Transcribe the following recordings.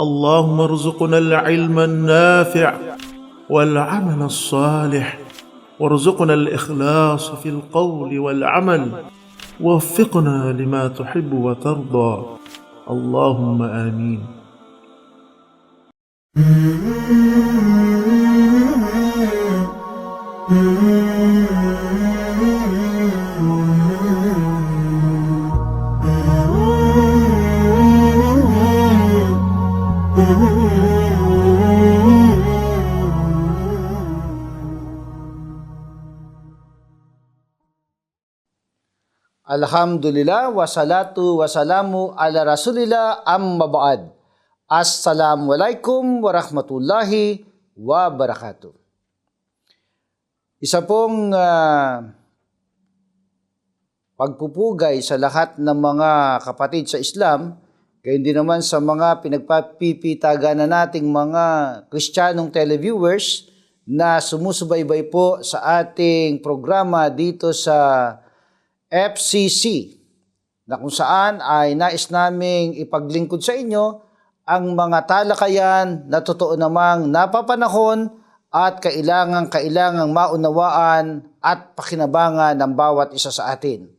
اللهم ارزقنا العلم النافع والعمل الصالح وارزقنا الإخلاص في القول والعمل ووفقنا لما تحب وترضى. اللهم آمين. Alhamdulillah wa salatu wa salamu ala rasulillah amma ba'd. Assalamualaikum warahmatullahi wabarakatuh. Isa pong ah, pagpupugay sa lahat ng mga kapatid sa Islam, kaya hindi naman sa mga pinagpapipitaganan nating mga Kristiyanong televiewers na sumusubaybay po sa ating programa dito sa FCC na kung saan ay nais naming ipaglingkod sa inyo ang mga talakayan na totoo namang napapanahon at kailangang kailangang maunawaan at pakinabangan ng bawat isa sa atin.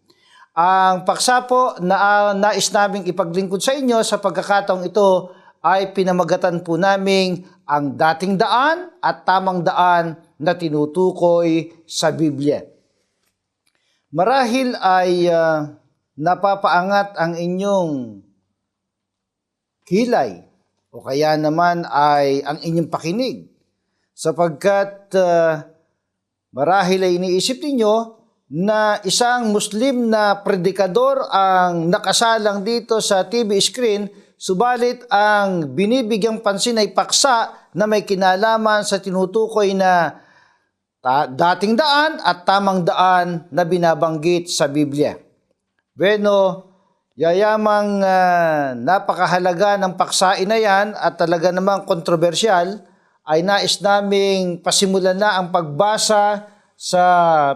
Ang paksa po na uh, nais naming ipaglingkod sa inyo sa pagkakataong ito ay pinamagatan po naming ang dating daan at tamang daan na tinutukoy sa Biblia. Marahil ay ah, napapaangat ang inyong kilay o kaya naman ay ang inyong pakinig. Sapagkat ah, marahil ay iniisip ninyo na isang Muslim na predikador ang nakasalang dito sa TV screen subalit ang binibigyang pansin ay paksa na may kinalaman sa tinutukoy na dating daan at tamang daan na binabanggit sa Biblia. Bueno, yayamang ah, napakahalaga ng paksain na yan at talaga namang kontrobersyal ay nais naming pasimulan na ang pagbasa sa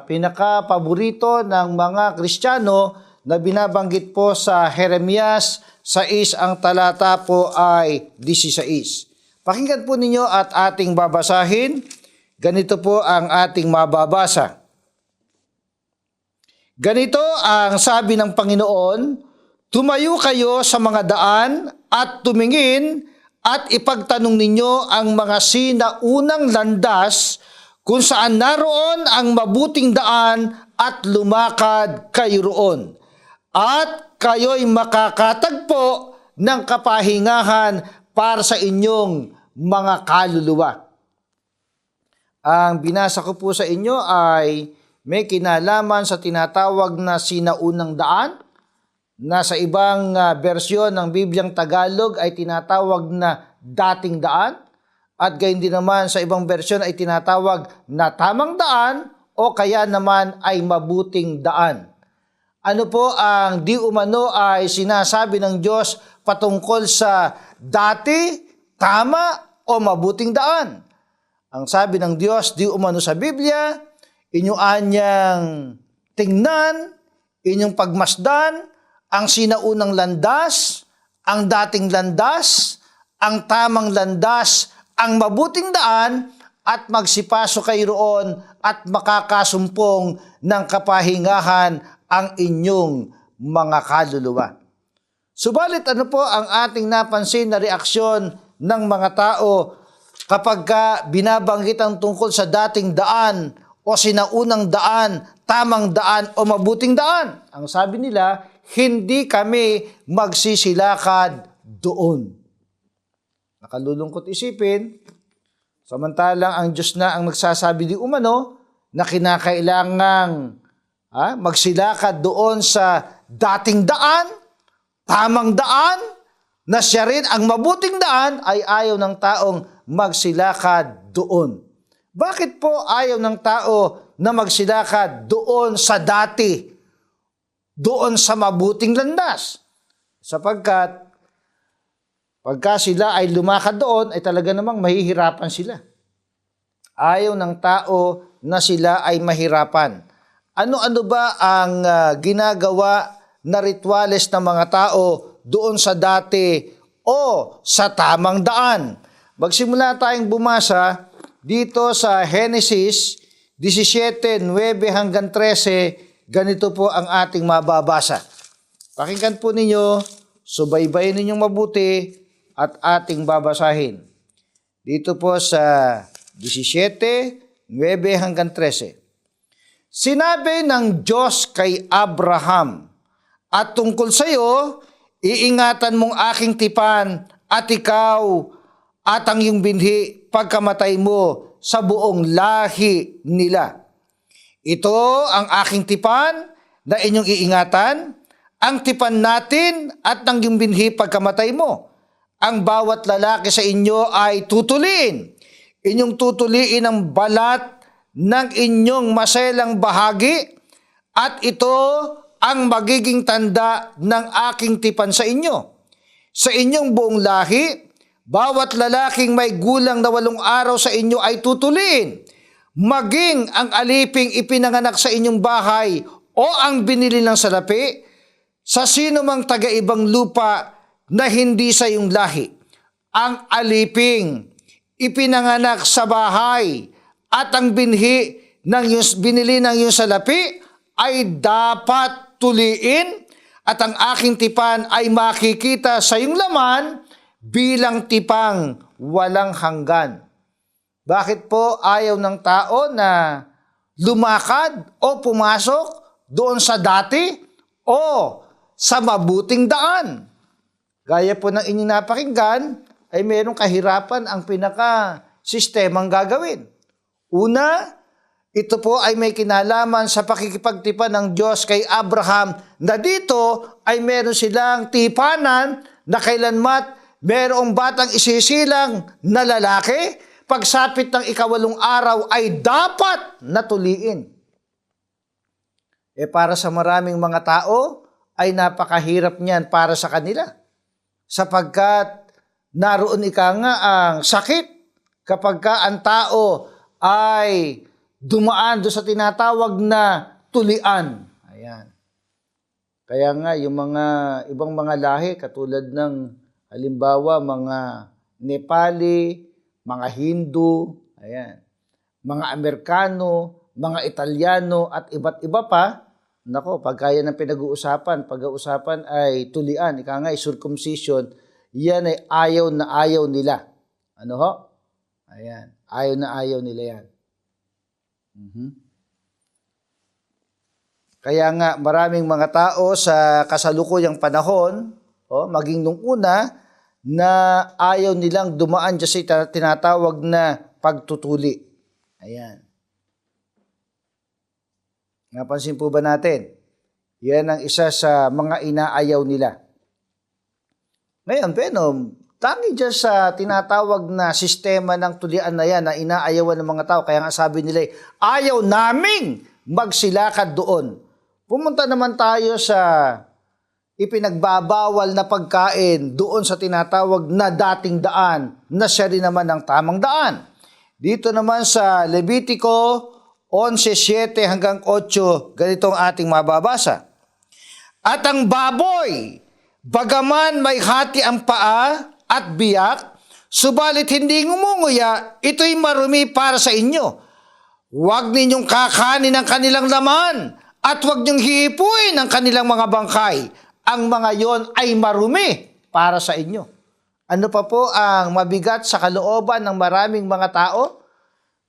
pinaka-paborito ng mga Kristiyano na binabanggit po sa Jeremias 6 ang talata po ay 16. Pakinggan po ninyo at ating babasahin. Ganito po ang ating mababasa. Ganito ang sabi ng Panginoon, Tumayo kayo sa mga daan at tumingin at ipagtanong ninyo ang mga sinaunang landas kung saan naroon ang mabuting daan at lumakad kayo roon. At kayo'y makakatagpo ng kapahingahan para sa inyong mga kaluluwa. Ang binasa ko po sa inyo ay may kinalaman sa tinatawag na sinaunang daan na sa ibang ah, bersyon ng Bibliang Tagalog ay tinatawag na dating daan at gayon din naman sa ibang bersyon ay tinatawag na tamang daan o kaya naman ay mabuting daan. Ano po ang di umano ay sinasabi ng Diyos patungkol sa dati, tama o mabuting daan? Ang sabi ng Diyos di umano sa Biblia, inyong anyang tingnan, inyong pagmasdan, ang sinaunang landas, ang dating landas, ang tamang landas, ang mabuting daan, at magsipasok kayo roon at makakasumpong ng kapahingahan ang inyong mga kaluluwa. Subalit ano po ang ating napansin na reaksyon ng mga tao kapag ka binabanggit ang tungkol sa dating daan o sinaunang daan, tamang daan o mabuting daan? Ang sabi nila, hindi kami magsisilakad doon. Nakalulungkot isipin, samantalang ang Diyos na ang nagsasabi di umano na kinakailangang ha, magsilakad doon sa dating daan, tamang daan, na siya rin ang mabuting daan ay ayaw ng taong magsilakad doon. Bakit po ayaw ng tao na magsilakad doon sa dati, doon sa mabuting landas? Sapagkat pagka sila ay lumakad doon, ay talaga namang mahihirapan sila. Ayaw ng tao na sila ay mahirapan. Ano-ano ba ang ah, ginagawa na rituales ng mga tao doon sa dati o sa tamang daan? Magsimula tayong bumasa dito sa Genesis 17, 9 hanggang 13. Ganito po ang ating mababasa. Pakinggan po ninyo, subaybayin ninyong mabuti at ating babasahin. Dito po sa 17, 9 hanggang 13. Sinabi ng Diyos kay Abraham, At tungkol sa iyo, iingatan mong aking tipan at ikaw at ang iyong binhi pagkamatay mo sa buong lahi nila. Ito ang aking tipan na inyong iingatan, ang tipan natin at ng iyong binhi pagkamatay mo. Ang bawat lalaki sa inyo ay tutuliin. Inyong tutuliin ang balat ng inyong maselang bahagi at ito ang magiging tanda ng aking tipan sa inyo. Sa inyong buong lahi, bawat lalaking may gulang na walong araw sa inyo ay tutuliin. Maging ang aliping ipinanganak sa inyong bahay o ang binili ng salapi, sa sino mang taga-ibang lupa na hindi sa iyong lahi. Ang aliping ipinanganak sa bahay at ang binhi ng iyong, binili ng iyong salapi ay dapat tuliin at ang aking tipan ay makikita sa iyong laman bilang tipang walang hanggan. Bakit po ayaw ng tao na lumakad o pumasok doon sa dati o sa mabuting daan? Gaya po ng inyong napakinggan, ay mayroong kahirapan ang pinaka-sistemang gagawin. Una, ito po ay may kinalaman sa pakikipagtipan ng Diyos kay Abraham na dito ay meron silang tipanan na kailanmat merong batang isisilang na lalaki, pagsapit ng ikawalong araw ay dapat natuliin. E para sa maraming mga tao, ay napakahirap niyan para sa kanila. Sapagkat naroon ika nga ang sakit kapag ka ang tao ay dumaan do sa tinatawag na tulian. Ayan. Kaya nga yung mga ibang mga lahi katulad ng halimbawa mga Nepali, mga Hindu, ayan, mga Amerikano, mga Italiano at iba't iba pa, nako, pagkaya ng pinag-uusapan, pag-uusapan ay tulian, ika nga circumcision, yan ay ayaw na ayaw nila. Ano ho? Ayan, ayaw na ayaw nila yan. Mhm. Kaya nga maraming mga tao sa kasalukuyang panahon, oh, maging nung una, na ayaw nilang dumaan dyan sa tinatawag na pagtutuli. Ayan. Napansin po ba natin? Yan ang isa sa mga inaayaw nila. Ngayon, Venom, tangi dyan sa tinatawag na sistema ng tulian na yan na inaayawan ng mga tao. Kaya nga sabi nila, ayaw naming magsilakad doon. Pumunta naman tayo sa ipinagbabawal na pagkain doon sa tinatawag na dating daan na siya rin naman ang tamang daan. Dito naman sa Levitico 11.7 hanggang 8, ganitong ating mababasa. At ang baboy, bagaman may hati ang paa at biyak, subalit hindi ngumunguya, ito'y marumi para sa inyo. Huwag ninyong kakanin ang kanilang laman at huwag ninyong hihipuin ang kanilang mga bangkay. Ang mga yon ay marumi para sa inyo. Ano pa po ang mabigat sa kalooban ng maraming mga tao?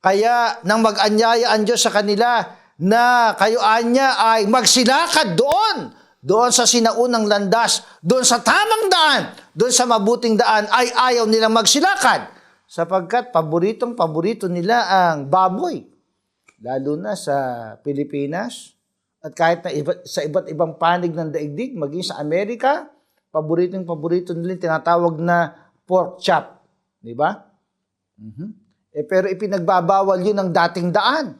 Kaya nang mag-anyaya ang Diyos sa kanila na kayo anya ay magsilakad doon, doon sa sinaunang landas, doon sa tamang daan, doon sa mabuting daan ay ayaw nilang magsilakad sapagkat paboritong paborito nila ang baboy lalo na sa Pilipinas at kahit na iba, sa iba't ibang panig ng daigdig, maging sa Amerika, paboritong paborito nila tinatawag na pork chop. Di ba? Mhm. Eh, pero ipinagbabawal yun ng dating daan.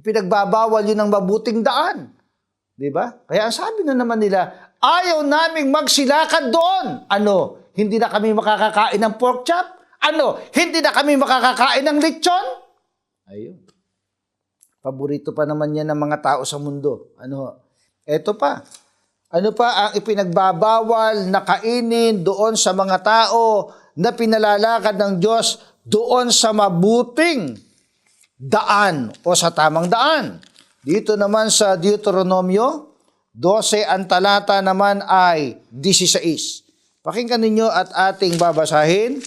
Ipinagbabawal yun ng mabuting daan. Di ba? Kaya ang sabi na naman nila, ayaw naming magsilakad doon. Ano? Hindi na kami makakakain ng pork chop? Ano? Hindi na kami makakakain ng lechon? Ayun. Paborito pa naman yan ng mga tao sa mundo. Ano? Ito pa. Ano pa ang ipinagbabawal na kainin doon sa mga tao na pinalalakad ng Diyos doon sa mabuting daan o sa tamang daan. Dito naman sa Deuteronomio 12, ang talata naman ay 16. Pakinggan ninyo at ating babasahin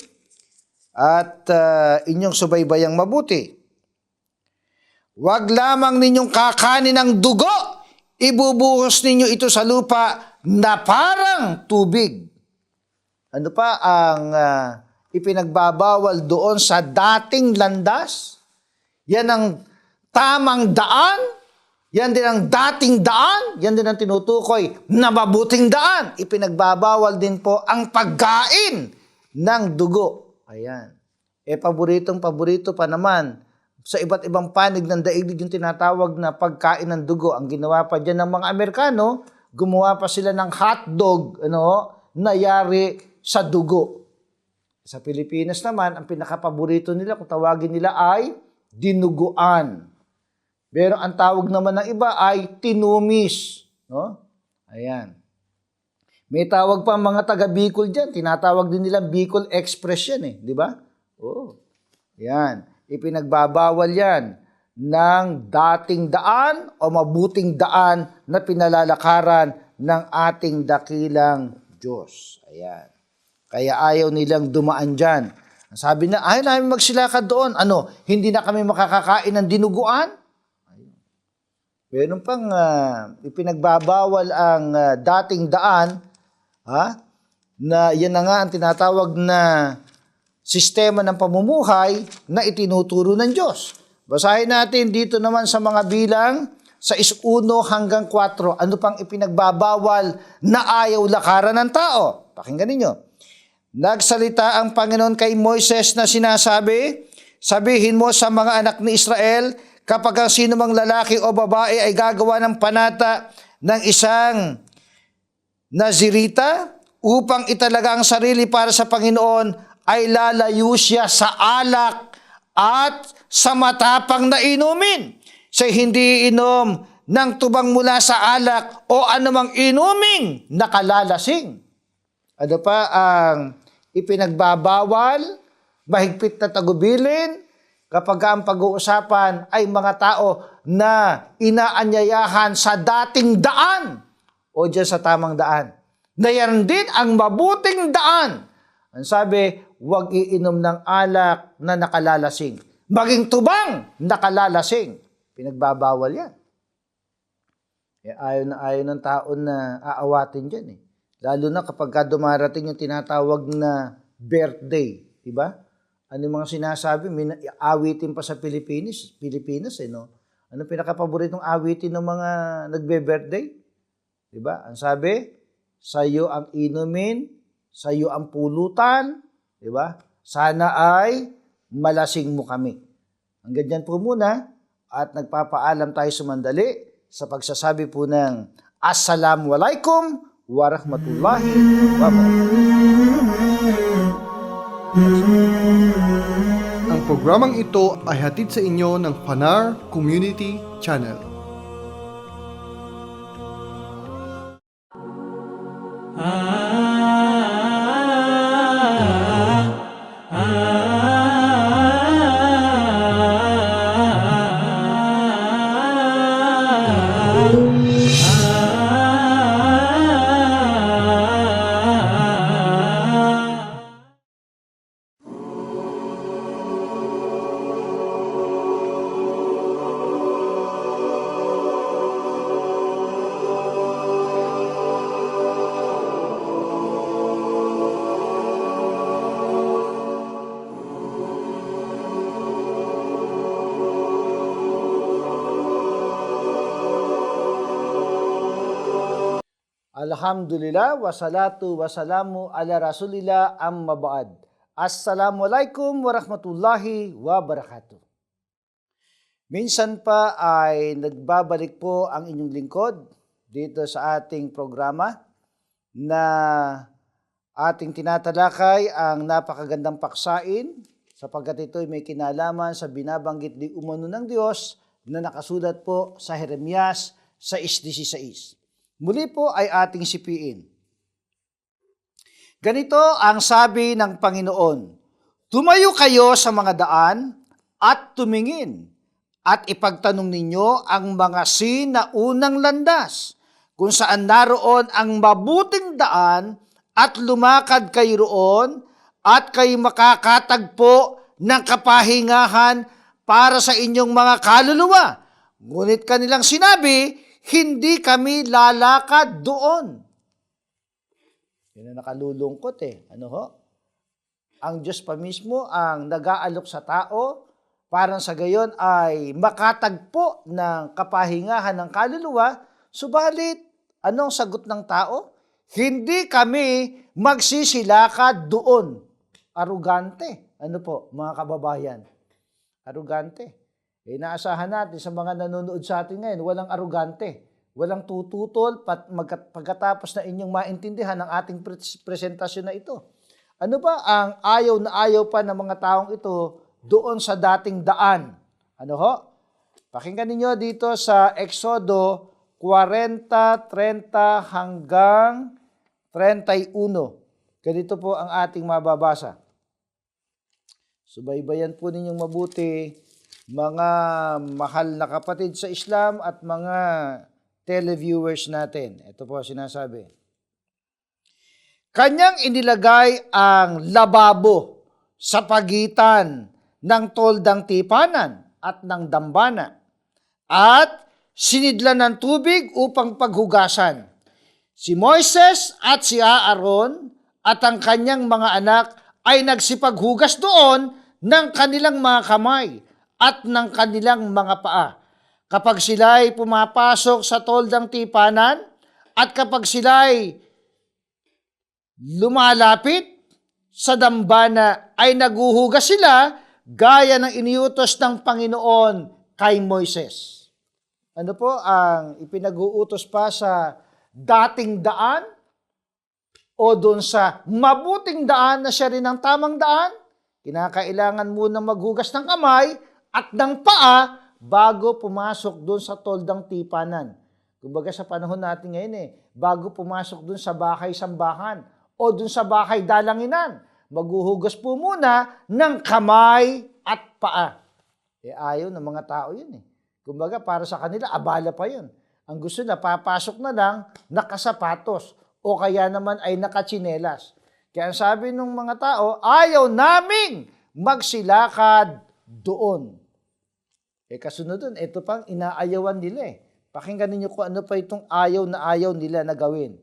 at ah, inyong subaybayang mabuti. Huwag lamang ninyong kakanin ng dugo, ibubuhos ninyo ito sa lupa na parang tubig. Ano pa ang ah, ipinagbabawal doon sa dating landas? Yan ang tamang daan. Yan din ang dating daan. Yan din ang tinutukoy na mabuting daan. Ipinagbabawal din po ang pagkain ng dugo. Ayan. Eh, paboritong paborito pa naman sa iba't ibang panig ng daigdig yung tinatawag na pagkain ng dugo. Ang ginawa pa dyan ng mga Amerikano, gumawa pa sila ng hotdog, ano, nayari sa dugo. Sa Pilipinas naman, ang pinakapaborito nila, kung tawagin nila ay dinuguan. Pero ang tawag naman ng iba ay tinumis. No? Ayan. May tawag pa ang mga taga Bicol dyan. Tinatawag din nila Bicol Express yan eh. Di ba? Oo. Yan. Ipinagbabawal yan ng dating daan o mabuting daan na pinalalakaran ng ating dakilang Diyos. Ayan. Kaya ayaw nilang dumaan dyan. Sabi na, ayaw namin magsilakad doon. Ano, hindi na kami makakakain ng dinuguan? Meron pang ah, ipinagbabawal ang ah, dating daan, ha? na yan na nga ang tinatawag na sistema ng pamumuhay na itinuturo ng Diyos. Basahin natin dito naman sa mga bilang sa is 1 hanggang 4. Ano pang ipinagbabawal na ayaw lakaran ng tao? Pakinggan ninyo. Nagsalita ang Panginoon kay Moises na sinasabi, Sabihin mo sa mga anak ni Israel, kapag ang sino mang lalaki o babae ay gagawa ng panata ng isang Nazirita upang italaga ang sarili para sa Panginoon ay lalayo siya sa alak at sa matapang na inumin. Siya hindi inom ng tubang mula sa alak o anumang inuming nakalalasing. Ano pa ang ipinagbabawal, mahigpit na tagubilin, kapag ang pag-uusapan ay mga tao na inaanyayahan sa dating daan o dyan sa tamang daan. Na yan din ang mabuting daan. Ang sabi, huwag iinom ng alak na nakalalasing. Maging tubang nakalalasing. Pinagbabawal yan. Eh, ayaw na ayaw ng tao na aawatin dyan eh. Lalo na kapag ka dumarating yung tinatawag na birthday, di ba? Ano yung mga sinasabi? May awitin pa sa Pilipinas, Pilipinas eh, no? Ano pinakapaboritong awitin ng mga nagbe-birthday? Di ba? Ang sabi, sa iyo ang inumin, sa iyo ang pulutan, di ba? Sana ay malasing mo kami. Ang ganyan po muna at nagpapaalam tayo sumandali sa pagsasabi po ng Assalamualaikum warahmatullahi wabarakatuh. Ang programang ito ay hatid sa inyo ng Fanar Community Channel. Alhamdulillah, wassalatu wassalamu ala rasulillah amma ba'd. Assalamualaikum warahmatullahi wabarakatuh. Minsan pa ay nagbabalik po ang inyong lingkod dito sa ating programa na ating tinatalakay ang napakagandang paksain sapagkat ito ay may kinalaman sa binabanggit di umano ng Diyos na nakasulat po sa Jeremias 6.16. Muli po ay ating sipiin. Ganito ang sabi ng Panginoon, Tumayo kayo sa mga daan at tumingin at ipagtanong ninyo ang mga sinaunang landas kung saan naroon ang mabuting daan at lumakad kayo roon at kayo makakatagpo ng kapahingahan para sa inyong mga kaluluwa. Ngunit kanilang sinabi, hindi kami lalakad doon. Yun ang nakalulungkot eh. Ano ho? Ang Diyos pa mismo ang nag-aalok sa tao parang sa gayon ay makatagpo ng kapahingahan ng kaluluwa. Subalit, anong sagot ng tao? Hindi kami magsisilakad doon. Arugante. Ano po, mga kababayan? Arugante. Eh, naasahan natin sa mga nanonood sa atin ngayon, walang arugante. Walang tututol pat pagkatapos na inyong maintindihan ang ating pres- presentasyon na ito. Ano ba ang ayaw na ayaw pa ng mga taong ito doon sa dating daan? Ano ho? Pakinggan ninyo dito sa Exodo 40, 30 hanggang 31. Ganito po ang ating mababasa. Subaybayan po ninyong mabuti mga mahal na kapatid sa Islam at mga televiewers natin. Ito po sinasabi. Kanyang inilagay ang lababo sa pagitan ng toldang tipanan at ng dambana at sinidlan ng tubig upang paghugasan. Si Moises at si Aaron at ang kanyang mga anak ay nagsipaghugas doon ng kanilang mga kamay at ng kanilang mga paa. Kapag sila ay pumapasok sa toldang tipanan at kapag sila ay lumalapit sa dambana ay naguhugas sila gaya ng iniutos ng Panginoon kay Moises. Ano po ang ipinag-uutos pa sa dating daan o doon sa mabuting daan na siya rin ang tamang daan? Kinakailangan muna maghugas ng kamay at ng paa bago pumasok doon sa toldang tipanan. Kumbaga sa panahon natin ngayon eh, bago pumasok doon sa bahay-sambahan o doon sa bahay dalanginan, maghuhugas po muna ng kamay at paa. Eh ayaw ng mga tao yun eh. Kumbaga para sa kanila, abala pa yun. Ang gusto na, papasok na lang nakasapatos o kaya naman ay nakachinelas. Kaya sabi ng mga tao, ayaw naming magsilakad doon. Eh kasunod dun, ito pang inaayawan nila eh. Pakinggan ninyo kung ano pa itong ayaw na ayaw nila na gawin.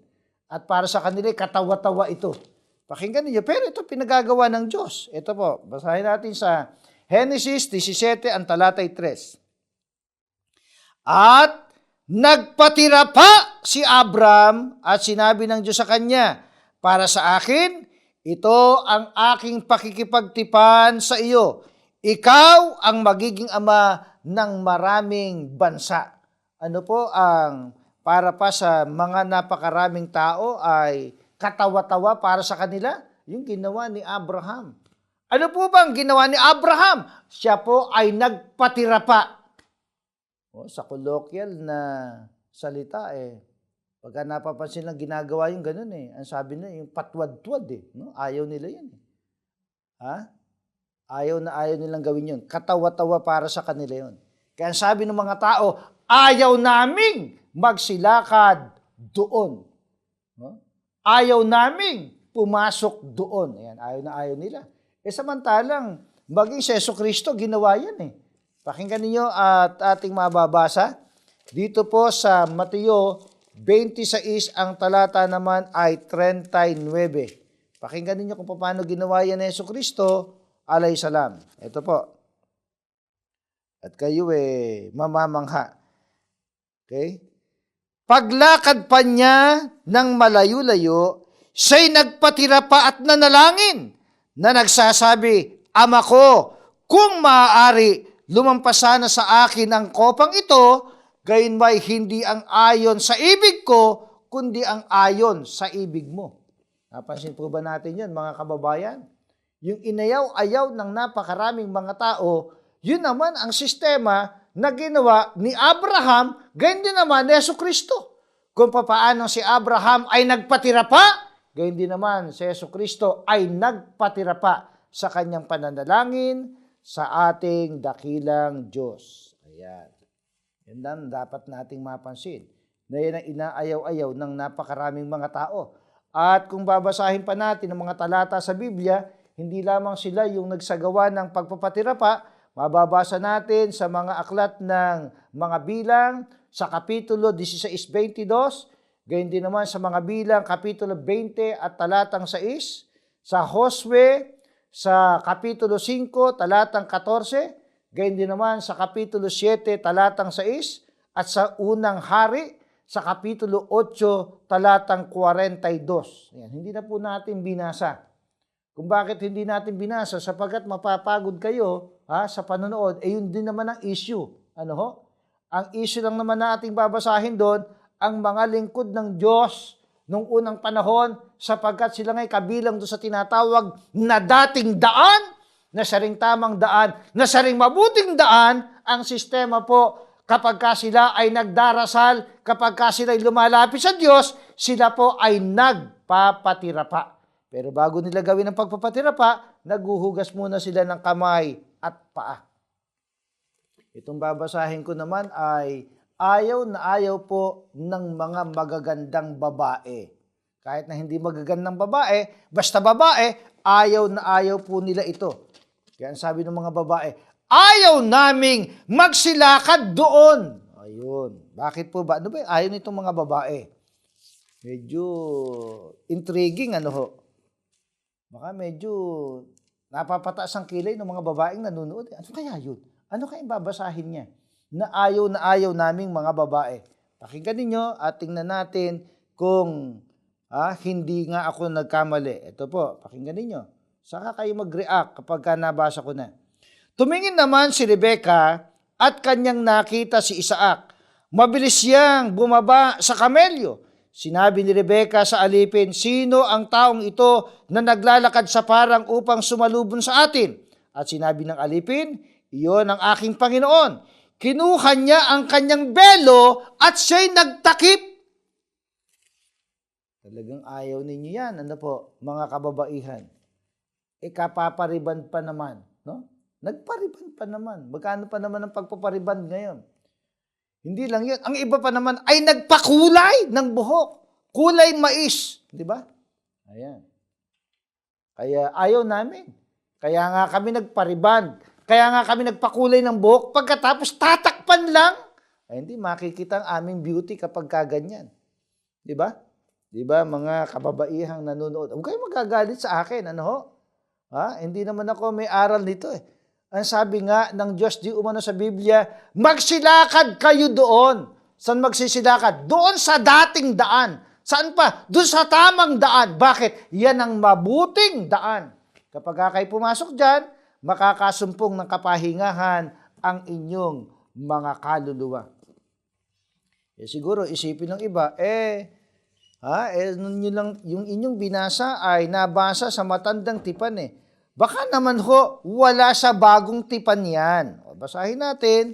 At para sa kanila, katawa-tawa ito. Pakinggan ninyo, pero ito pinagagawa ng Diyos. Ito po, basahin natin sa Genesis 17, ang talatay 3. At nagpatira pa si Abram at sinabi ng Diyos sa kanya, Para sa akin, ito ang aking pakikipagtipan sa iyo. Ikaw ang magiging ama ng maraming bansa. Ano po ang para pa sa mga napakaraming tao ay katawa-tawa para sa kanila? Yung ginawa ni Abraham. Ano po bang ginawa ni Abraham? Siya po ay nagpatira pa. O, sa colloquial na salita eh, pagka napapansin lang ginagawa yung ganun eh. Ang sabi na yung patwad-twad eh. No? Ayaw nila yun eh. Ha? Ayaw na ayaw nilang gawin yun. Katawa-tawa para sa kanila yun. Kaya sabi ng mga tao, ayaw naming magsilakad doon. Ayaw naming pumasok doon. Ayan, ayaw na ayaw nila. Eh samantalang, maging si Yeso Kristo, ginawa yan eh. Pakinggan ninyo at ating mababasa. Dito po sa Mateo 26, ang talata naman ay 39. Pakinggan ninyo kung paano ginawa yan ni Yeso Kristo, alay salam. Ito po. At kayo eh, mamamangha. Okay? Paglakad pa niya ng malayo-layo, siya'y nagpatira pa at nanalangin na nagsasabi, Ama ko, kung maaari, lumampasana sa akin ang kopang ito, gayon ba'y hindi ang ayon sa ibig ko, kundi ang ayon sa ibig mo. Napansin po ba natin yan, mga kababayan? Yung inayaw-ayaw ng napakaraming mga tao, yun naman ang sistema na ginawa ni Abraham, gayon din naman ni Yesu Kristo. Kung papaano si Abraham ay nagpatira pa, gayon din naman si Yesu Kristo ay nagpatira pa sa kanyang pananalangin sa ating dakilang Diyos. Ayan. Yan lang dapat nating mapansin. Na yan ang inaayaw-ayaw ng napakaraming mga tao. At kung babasahin pa natin ang mga talata sa Biblia, hindi lamang sila yung nagsagawa ng pagpapatira pa, mababasa natin sa mga aklat ng mga bilang sa Kapitulo 16.22, gayon din naman sa mga bilang Kapitulo 20 at talatang 6, sa Josue sa Kapitulo 5, talatang 14, gayon din naman sa Kapitulo 7, talatang 6, at sa unang hari sa Kapitulo 8, talatang 42. Ayan, hindi na po natin binasa. Kung bakit hindi natin binasa, sapagkat mapapagod kayo ha, sa panonood, eh yun din naman ang issue. Ano ho? Ang issue lang naman nating babasahin doon, ang mga lingkod ng Diyos nung unang panahon, sapagkat sila ngay kabilang doon sa tinatawag na dating daan, na saring tamang daan, na saring mabuting daan, ang sistema po kapag ka sila ay nagdarasal, kapag ka sila ay lumalapit sa Diyos, sila po ay nagpapatira pa. Pero bago nila gawin ang pagpapatira pa, naguhugas muna sila ng kamay at paa. Itong babasahin ko naman ay ayaw na ayaw po ng mga magagandang babae. Kahit na hindi magagandang babae, basta babae, ayaw na ayaw po nila ito. Kaya sabi ng mga babae, ayaw naming magsilakad doon. Ayun. Bakit po ba? Ano ba ayaw nitong mga babae? Medyo intriguing ano ho. Baka medyo napapataas ang kilay ng mga babaeng nanonood. Ano kaya yun? Ano kaya babasahin niya? Na ayaw na ayaw naming mga babae. Pakinggan ninyo at tingnan natin kung ah, hindi nga ako nagkamali. Ito po, pakinggan ninyo. Saka kayo mag-react kapag ka nabasa ko na. Tumingin naman si Rebecca at kanyang nakita si Isaac. Mabilis siyang bumaba sa kamelyo. Sinabi ni Rebecca sa alipin, Sino ang taong ito na naglalakad sa parang upang sumalubon sa atin? At sinabi ng alipin, Iyon ang aking Panginoon. Kinuha niya ang kanyang belo at siya'y nagtakip. Talagang ayaw ninyo yan. Ano po, mga kababaihan? E kapapariban pa naman. No? Nagpariban pa naman. Magkano pa naman ang pagpapariban ngayon? Hindi lang yun. Ang iba pa naman ay nagpakulay ng buhok. Kulay mais. Di ba? Ayan. Kaya ayaw namin. Kaya nga kami nagpariban. Kaya nga kami nagpakulay ng buhok. Pagkatapos tatakpan lang. Ay hindi makikita ang aming beauty kapag kaganyan. Di ba? Di ba mga kababaihang nanonood? Huwag kayo magagalit sa akin. Ano ho? Ha? Hindi naman ako may aral nito eh. Ang sabi nga ng Diyos di umano sa Biblia, magsilakad kayo doon. Saan magsisilakad? Doon sa dating daan. Saan pa? Doon sa tamang daan. Bakit? Yan ang mabuting daan. Kapag kayo pumasok dyan, makakasumpong ng kapahingahan ang inyong mga kaluluwa. Eh, siguro isipin ng iba, eh, ha, eh, yun lang, yung inyong binasa ay nabasa sa matandang tipan eh. Baka naman ho, wala sa bagong tipan yan. Basahin natin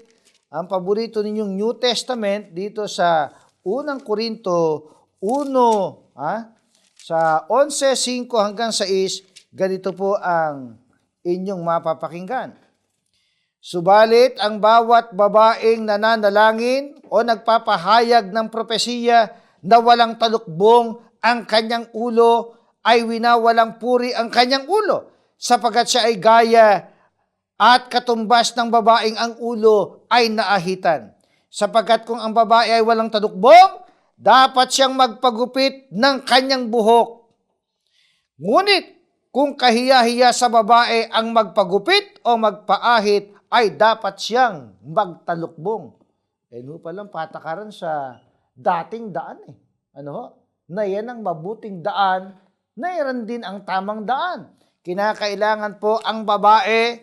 ang paborito ninyong New Testament dito sa unang Korinto 1, ha? sa 11.5 hanggang 6, ganito po ang inyong mapapakinggan. Subalit ang bawat babaeng nananalangin o nagpapahayag ng propesiya na walang talukbong ang kanyang ulo ay winawalang puri ang kanyang ulo sapagat siya ay gaya at katumbas ng babaeng ang ulo ay naahitan. Sapagat kung ang babae ay walang talukbong, dapat siyang magpagupit ng kanyang buhok. Ngunit kung kahiya-hiya sa babae ang magpagupit o magpaahit, ay dapat siyang magtalukbong. Eh, no palang patakaran sa dating daan eh. Ano ho? Na yan ang mabuting daan, na din ang tamang daan. Kinakailangan po ang babae,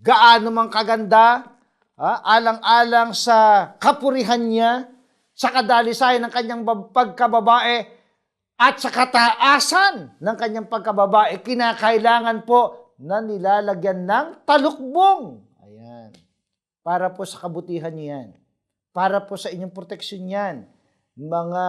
gaano mang kaganda, ha, alang-alang sa kapurihan niya, sa kadalisayan ng kanyang bab- pagkababae, at sa kataasan ng kanyang pagkababae, kinakailangan po na nilalagyan ng talukbong. Ayan. Para po sa kabutihan niyo yan. Para po sa inyong proteksyon yan. Mga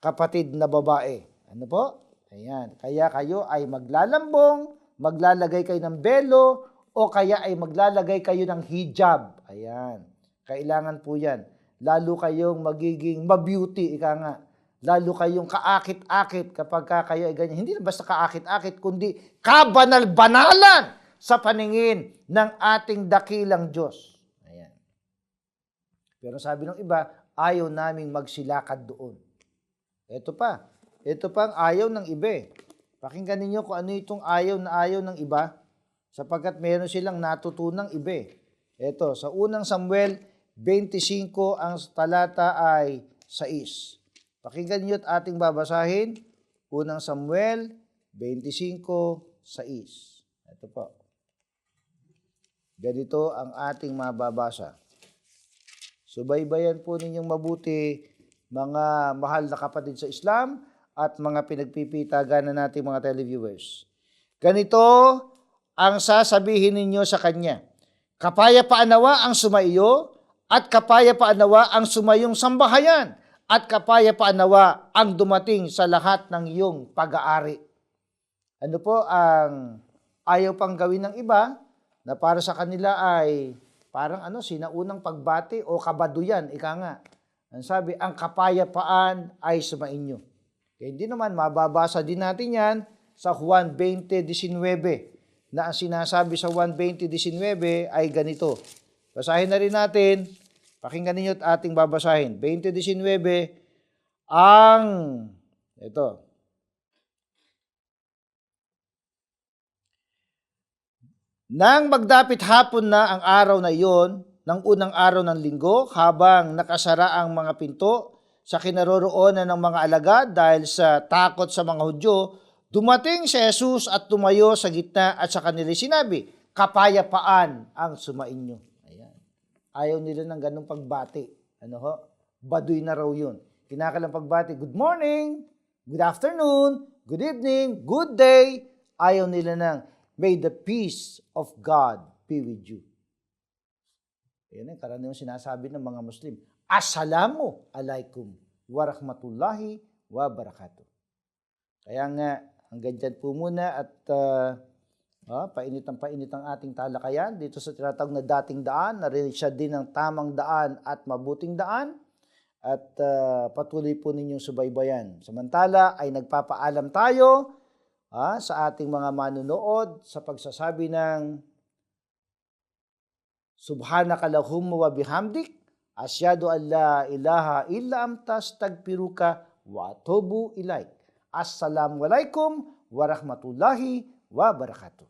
kapatid na babae. Ano po? Ayan. Kaya kayo ay maglalambong, maglalagay kayo ng belo, o kaya ay maglalagay kayo ng hijab. Ayan. Kailangan po yan. Lalo kayong magiging mabeauty, ika nga. Lalo kayong kaakit-akit kapag ka kayo ay ganyan. Hindi na basta kaakit-akit, kundi kabanal-banalan sa paningin ng ating dakilang Diyos. Ayan. Pero sabi ng iba, ayaw naming magsilakad doon. Ito pa. Ito pa ang ayaw ng iba. eh. Pakinggan ninyo kung ano itong ayaw na ayaw ng iba sapagkat meron silang natutunang iba. eh. Ito, sa unang Samuel 25, ang talata ay 6. Pakinggan niyo at ating babasahin. Unang Samuel 25, 6. Ito po. Ganito ang ating mababasa. Subaybayan po ninyong mabuti mga mahal na kapatid sa Islam at mga pinagpipitagan na nating mga televiewers. Ganito ang sasabihin ninyo sa Kanya. Kapayapaan nawa ang sumaiyo at kapayapaan nawa ang sumayong sambahayan at kapayapaan nawa ang dumating sa lahat ng iyong pag-aari. Ano po ang ayaw pang gawin ng iba na para sa kanila ay parang ano, sinaunang pagbati o kabaduyan, ika nga. Ang sabi, ang kapayapaan ay sumainyo. Kaya hindi naman, mababasa din natin yan sa Juan 20.19 na ang sinasabi sa 1.20.19 ay ganito. Basahin na rin natin, pakinggan ninyo at ating babasahin. 20.19, ang, ito, Nang magdapit hapon na ang araw na iyon, ng unang araw ng linggo, habang nakasara ang mga pinto sa kinaroroonan ng mga alagad dahil sa takot sa mga Hudyo, dumating si Jesus at tumayo sa gitna at sa kanila sinabi, kapayapaan ang sumainyo. Ayan. Ayaw nila ng ganong pagbati. Ano ho? Baduy na raw yun. Kinakalang pagbati, good morning, good afternoon, good evening, good day. Ayaw nila ng, may the peace of God be with you. Yan ang karaniwang sinasabi ng mga Muslim. Assalamu alaikum wa rahmatullahi wa barakatuh. Kaya nga, hanggang dyan po muna at uh, ah, painit ang painit ang ating talakayan dito sa tinatawag na dating daan. Narinig siya din ng tamang daan at mabuting daan. At ah, patuloy po ninyong subaybayan. Samantala ay nagpapaalam tayo ah, sa ating mga manunood sa pagsasabi ng Subhanaka lahumma wa bihamdik asyhadu an la ilaha illa anta astaghfiruka wa atubu ilaik. Assalamualaikum warahmatullahi wabarakatuh.